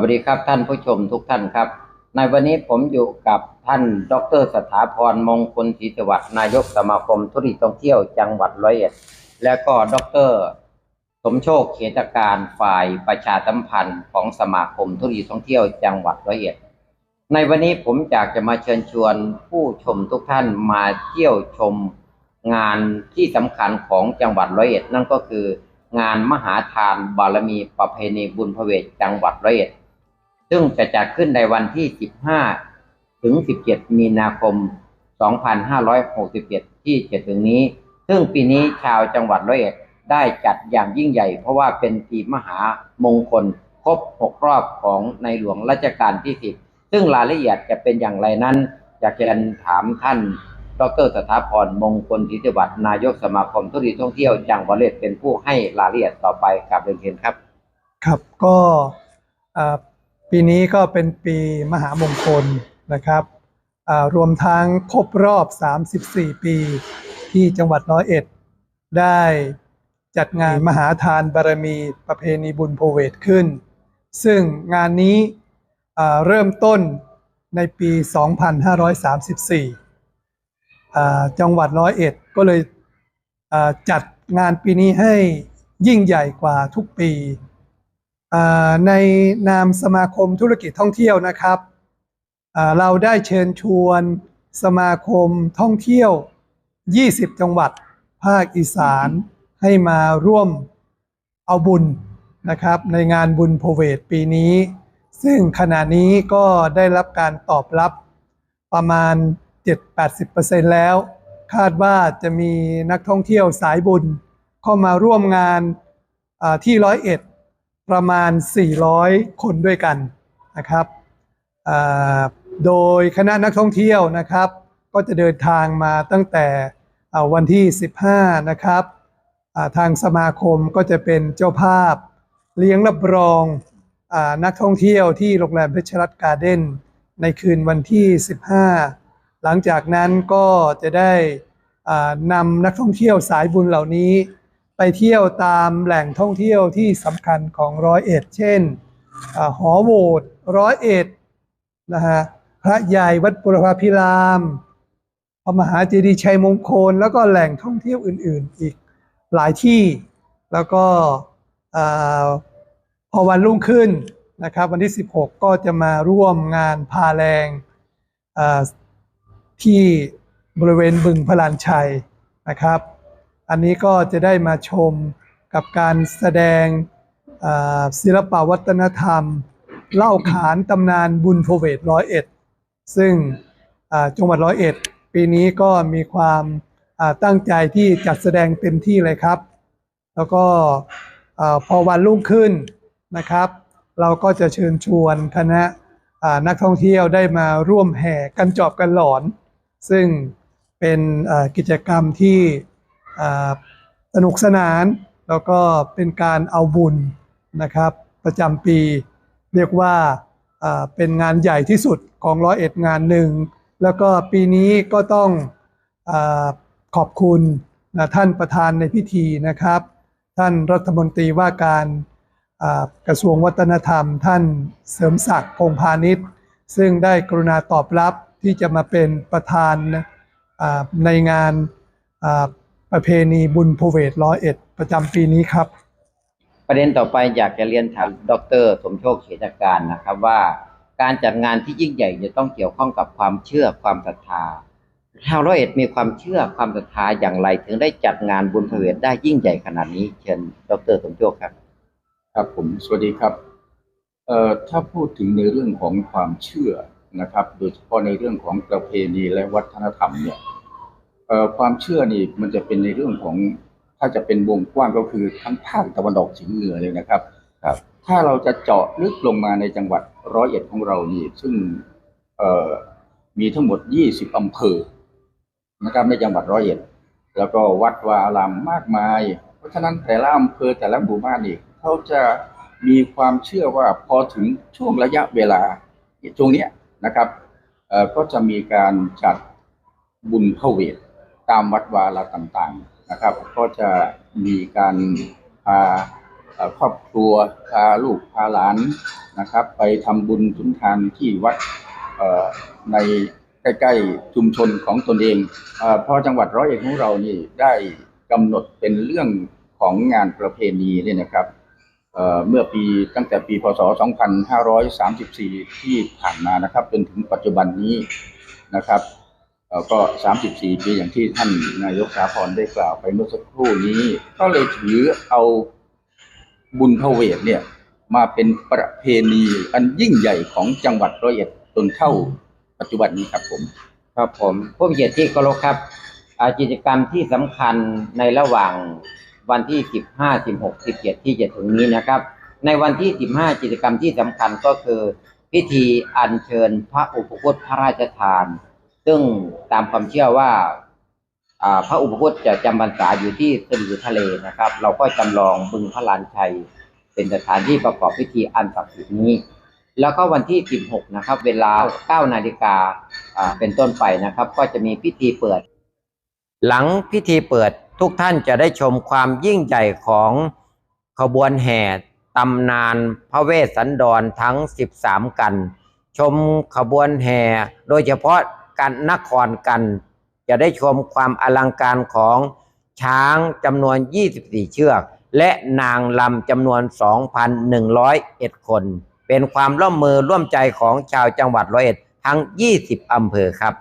วัสดีครับท่านผู้ชมทุกท่านครับ ในวันนี้ผมอยู่กับท่าน ดร สถาพรมงคลศรีสวัสดิ์นายกสมาคมธุรกิจท่องเที่ยวจังหวัดร้อยเอ็ด และก็ดร สมโชคเขตการฝ่ายประชาสัมพันธ์ของสมาคมธุรกิจท่องเที่ยวจังหวัดร้อยเอ็ด ในวันนี้ผมอยากจะมาเชิญชวนผู้ชมทุกท่านมาเที่ยวชมงานที่สำคัญของจังหวัดร้อยเอ็ดนั่นก็คืองานมหาทานบารมีประเพณีบุญพระเวทจังหวัดร้อยเอ็ด ซึ่งจะจัดขึ้นในวันที่ 15 ถึง 17 มีนาคม 2567 ที่จะถึงนี้ ซึ่งปีนี้ชาวจังหวัดร้อยเอ็ดได้จัดอย่างยิ่งใหญ่ เพราะว่าเป็นปีมหามงคลครบ 6 รอบของในหลวงรัชกาลที่ 10 ซึ่งรายละเอียดจะเป็นอย่างไรนั้นอยากจะถามท่านดรสถาพรมงคลธิติวัฒน์นายกสมาคมธุรกิจท่องเที่ยวจังหวัดร้อยเอ็ดเป็นผู้ให้รายละเอียดต่อไปกับเรียนเชิญครับ ครับก็อ่า ปีนี้ก็เป็นปีมหามงคลนะครับรวมทั้งครบรอบ 34 ปี ที่จังหวัดร้อยเอ็ด ได้จัดงานมหาทานบารมีประเพณีบุญโพเวทขึ้น ซึ่งงานนี้เริ่มต้นในปี 2534อ่าจังหวัดร้อยเอ็ดก็เลยจัดงานปีนี้ให้ยิ่งใหญ่กว่าทุกปี ในนามสมาคมธุรกิจท่องเที่ยวนะครับ เราได้เชิญชวนสมาคมท่องเที่ยว 20 จังหวัด ภาคอีสานให้มาร่วมเอาบุญนะครับ ในงานบุญโพเวทปีนี้ ซึ่งขณะนี้ก็ได้รับการตอบรับประมาณ 7-80%แล้ว คาดว่าจะมีนักท่องเที่ยวสายบุญเข้ามาร่วมงานที่ร้อยเอ็ด ประมาณ 400 คนด้วยกันนะครับโดยคณะนักท่องเที่ยวนะครับ ก็จะเดินทางมาตั้งแต่วันที่ 15 นะครับทางสมาคมก็จะเป็นเจ้าภาพ เลี้ยงรับรองอนักท่องเที่ยวที่โรงแรมเพชรรัตน์การ์เด้นในคืนวันที่ 15 หลังจากนั้นก็จะได้นำนักท่องเที่ยวสายบุญเหล่านี้ ไปเที่ยวตามแหล่งท่องเที่ยวที่สำคัญของร้อยเอ็ด เช่นอหอโหวตร้อยเอ็ดนะฮะพระใหญ่วัดปุรพาพิรามพระมหาเจดีย์ชัยมงคล แล้วก็แหล่งท่องเที่ยวอื่น ๆ อีกหลายที่ แล้วก็พอวันรุ่งขึ้นนะครับวันที่ 16 ก็จะมาร่วมงานพาแรงที่บริเวณบึงพลานชัยนะครับ อันนี้ก็จะได้มาชมกับการแสดงศิลปวัฒนธรรม เล่าขานตำนานบุญโพเวทร้อยเอ็ดซึ่งจังหวัดร้อยเอ็ดปีนี้ก็มีความตั้งใจที่จัดแสดงเต็มที่เลยครับ แล้วก็พอวันรุ่งขึ้นนะครับ เราก็จะเชิญชวนคณะนักท่องเที่ยวได้มาร่วมแห่กันจอบกันหลอน ซึ่งเป็นกิจกรรมที่ สนุกสนาน แล้วก็เป็นการเอาบุญนะครับ ประจำปี เรียกว่าเป็นงานใหญ่ที่สุดของร้อยเอ็ดงานหนึ่ง แล้วก็ปีนี้ก็ต้องอขอบคุณนะท่านประธานในพิธีนะครับ ท่านรัฐมนตรีว่าการกระทรวงวัฒนธรรม ท่านเสริมศักดิ์พงพาณิชย์ ซึ่งได้กรุณาตอบรับที่จะมาเป็นประธานในงาน ประเพณีบุญพเวทร้อยเอ็ดประจำปีนี้ครับ ประเด็นต่อไปอยากจะเรียนถามดร สมโชคเขตการนะครับว่า การจัดงานที่ยิ่งใหญ่จะต้องเกี่ยวข้องกับความเชื่อความศรัทธาชาวร้อยเอ็ดมีความเชื่อความศรัทธาอย่างไร ถึงได้จัดงานบุญพระเวทได้ยิ่งใหญ่ขนาดนี้เชิญดรสมโชคครับ ครับผมสวัสดีครับเอ่อถ้าพูดถึงในเรื่องของความเชื่อนะครับ โดยเฉพาะในเรื่องของประเพณีและวัฒนธรรมเนี่ยเอ่อ ความเชื่อนี่มันจะเป็นในเรื่องของถ้าจะเป็นวงกว้างก็คือทั้งภาคตะวันออกเฉียงเหนือเลยนะครับ ครับ ถ้าเราจะเจาะลึกลงมาในจังหวัดร้อยเอ็ดของเรานี่ ซึ่งเอ่อมีทั้งหมด 20 อำเภอนะครับในจังหวัดร้อยเอ็ด แล้วก็วัดวาอารามมากมาย เพราะฉะนั้นแต่ละอำเภอแต่ละหมู่บ้านนี่เขาจะมีความเชื่อว่าพอถึงช่วงระยะเวลาช่วงเนี้ยนะครับเอ่อก็จะมีการจัดบุญพระเวท ตามวัดวาลาต่างๆนะครับ ก็จะมีการพาครอบครัวพาลูกพาหลานนะครับ ไปทำบุญสุนทานที่วัดในใกล้ๆชุมชนของตนเองเอพอจังหวัดร้อยเอ็ดของเรานี่ได้กำหนดเป็นเรื่องของงานประเพณีเนี่ยนะครับเมื่อปีตั้งแต่ปีพศ 2534 ที่ผ่านมานะครับ จนถึงปัจจุบันนี้นะครับ เอ่อก็34ปีอย่างที่ท่านนายกสาพรได้กล่าวไปเมื่อสักครู่นี้ ก็เลยถือเอาบุญพเวทเนี่ย มาเป็นประเพณีอันยิ่งใหญ่ของจังหวัดร้อยเอ็ดจนเท่าปัจจุบันนี้ครับผม ครับผมผู้มีเกียรติที่เคารพครับกิจกรรมที่สำคัญในระหว่างวันที่ 15 16 17 ที่จะถึงนี้นะครับ ในวันที่ 15 กิจกรรมที่สำคัญก็คือ พิธีอัญเชิญพระอุปคุตพระราชทาน ซึ่งตามความเชื่อว่าพระอุปคุตจะจำพรรษาอยู่ที่สลือทะเลนะครับ เราก็จำลองบึงพระลานชัย เป็นสถานที่ประกอบพิธีอันศักดิ์สิทธิ์นี้ แล้วก็วันที่ 16 นะครับ เวลา 9 นาฬิกาอ่าเป็นต้นไปนะครับ ก็จะมีพิธีเปิด หลังพิธีเปิดทุกท่านจะได้ชมความยิ่งใหญ่ของขบวนแห่ตำนานพระเวสสันดรทั้ง 13 กัน ชมขบวนแห่โดยเฉพาะ กันนครกัน จะได้ชมความอลังการของช้างจำนวน 24 เชือก และนางลำจำนวน 2,101 คน เป็นความร่วมมือร่วมใจของชาวจังหวัดร้อยเอ็ดทั้ง 20 อำเภอครับ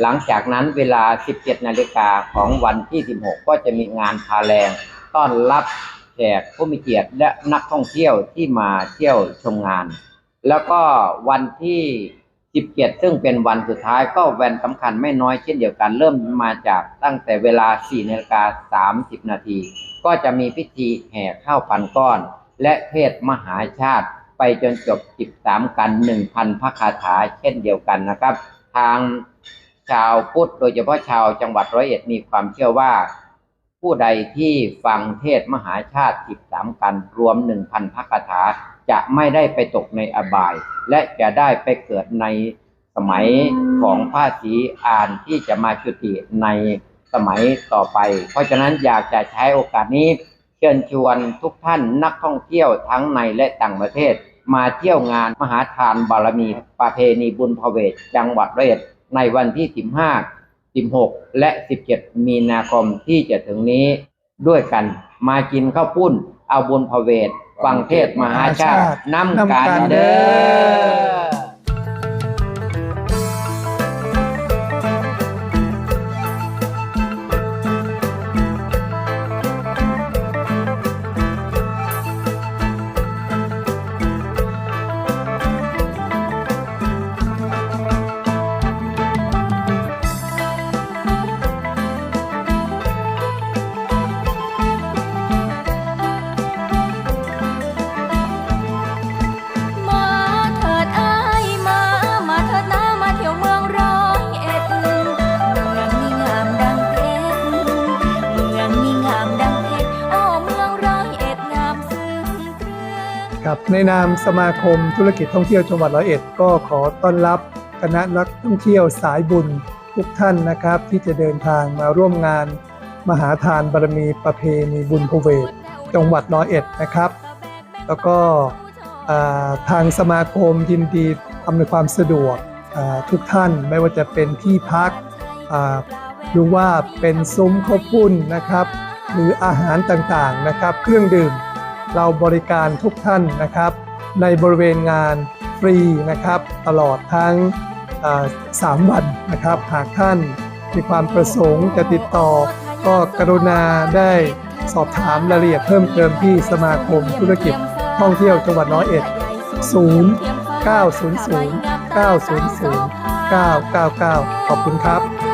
หลังจากนั้นเวลา 17 นาฬิกาของวันที่ 16 ก็จะมีงานพาแรงต้อนรับแขกผู้มีเกียรติและนักท่องเที่ยวที่มาเที่ยวชมงาน แล้วก็วันที่ 17ซึ่งเป็นวันสุดท้ายก็แวนสำคัญไม่น้อยเช่นเดียวกันเริ่มมาจากตั้งแต่เวลา4นาฬิกา30นาทีก็จะมีพิธีแห่ข้าวพันก้อน และเทศมหาชาติไปจนจบ13กัน1,000พระคาถาเช่นเดียวกันนะครับ ทางชาวพุทธโดยเฉพาะชาวจังหวัดร้อยเอ็ดมีความเชื่อว่า ผู้ใดที่ฟังเทศมหาชาติ13กันรวม1,000พระคาถา จะไม่ได้ไปตกในอบาย และจะได้ไปเกิดในสมัยของพระศรีอานที่จะมาจุติในสมัยต่อไป เพราะฉะนั้นอยากจะใช้โอกาสนี้ เชิญชวนทุกท่านนักท่องเที่ยวทั้งในและต่างประเทศ มาเที่ยวงานมหาทานบารมีประเพณีบุญพเวทจังหวัดร้อยเอ็ดในวันที่ 15 16 และ 17 มีนาคมที่จะถึงนี้ด้วยกัน มากินข้าวปุ้น เอาบุญพเวท ฟังเทศมหาชาติน้ำกันเด้อ ครับในนามสมาคมธุรกิจท่องเที่ยวจังหวัดร้อยเอ็ดก็ขอต้อนรับคณะนักท่องเที่ยวสายบุญทุกท่านนะครับ ที่จะเดินทางมาร่วมงาน มหาทานบารมีประเพณีบุญพเวทจังหวัดร้อยเอ็ดนะครับ แล้วก็ทางสมาคมยินดีอำนวยความสะดวกทุกท่านไม่ว่าจะเป็นที่พักหรือว่าเป็นซุ้มข้าวปุ้นนะครับ หรืออาหารต่างๆนะครับ เครื่องดื่ม เราบริการทุกท่านนะครับ ในบริเวณงานฟรีนะครับ ตลอดทั้งอ่าสามวันนะครับ หากท่านมีความประสงค์จะติดต่อ ก็กรุณาได้สอบถามรายละเอียดเพิ่มเติมที่สมาคมธุรกิจท่องเที่ยวจังหวัดร้อยเอ็ด 0 900 900 999 ขอบคุณครับ